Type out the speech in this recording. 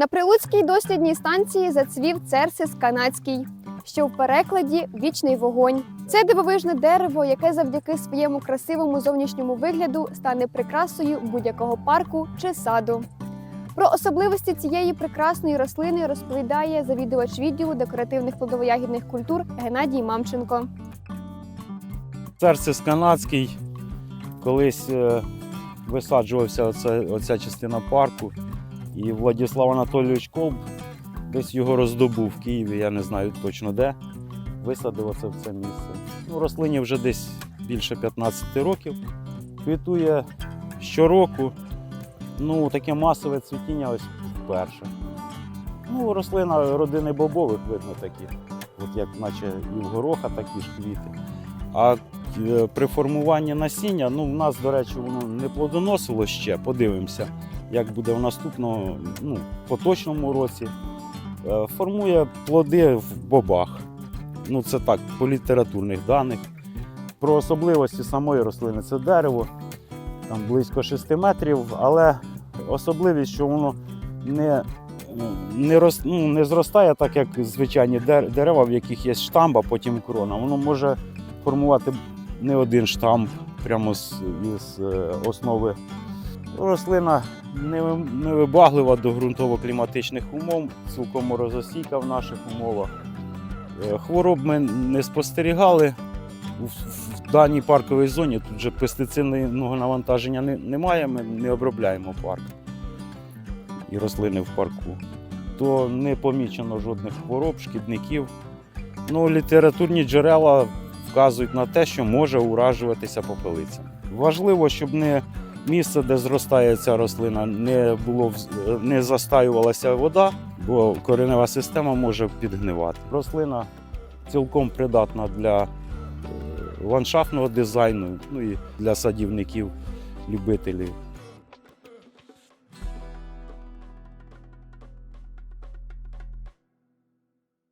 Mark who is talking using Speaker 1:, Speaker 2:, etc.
Speaker 1: На Прилуцькій дослідній станції зацвів церсис канадський, що в перекладі вічний вогонь. Це дивовижне дерево, яке завдяки своєму красивому зовнішньому вигляду стане прикрасою будь-якого парку чи саду. Про особливості цієї прекрасної рослини розповідає завідувач відділу декоративних плодово-ягідних культур Геннадій Мамченко.
Speaker 2: Церцис канадський колись е, висаджувався оця, оця частина парку. І Владислав Анатолійович Колб десь його роздобув в Києві, я не знаю точно де. Висадив оце в це місце. Ну, рослині вже десь більше 15 років. Квітує щороку. Ну, таке масове цвітіння ось вперше. Ну, рослина родини бобових видно такі. От як наче і в гороха такі ж квіти. А е, при формуванні насіння, ну, в нас, до речі, воно не плодоносило ще. Подивимося, як буде в наступному, ну, поточному році. Е, Формує плоди в бобах. Ну, це так, по літературних даних. Про особливості самої рослини це дерево, там близько 6 метрів, але особливість, що воно не, не, роз, ну, не зростає так, як звичайні дерева, в яких є штамб, а потім крона. Воно може формувати не один штамп прямо з, із е, основи. Рослина невибаглива до ґрунтово-кліматичних умов, цілком морозостійка в наших умовах. Е, Хвороб ми не спостерігали. В, даній парковій зоні тут же пестицидного навантаження немає, ми не обробляємо парк і рослини в парку. То не помічено жодних хвороб, шкідників. Ну, літературні джерела вказують на те, що може уражуватися попелиця. Важливо, щоб не місце, де зростає ця рослина, не було не застаювалася вода, бо коренева система може підгнивати. Рослина цілком придатна для е, ландшафтного дизайну, ну і для садівників, любителів.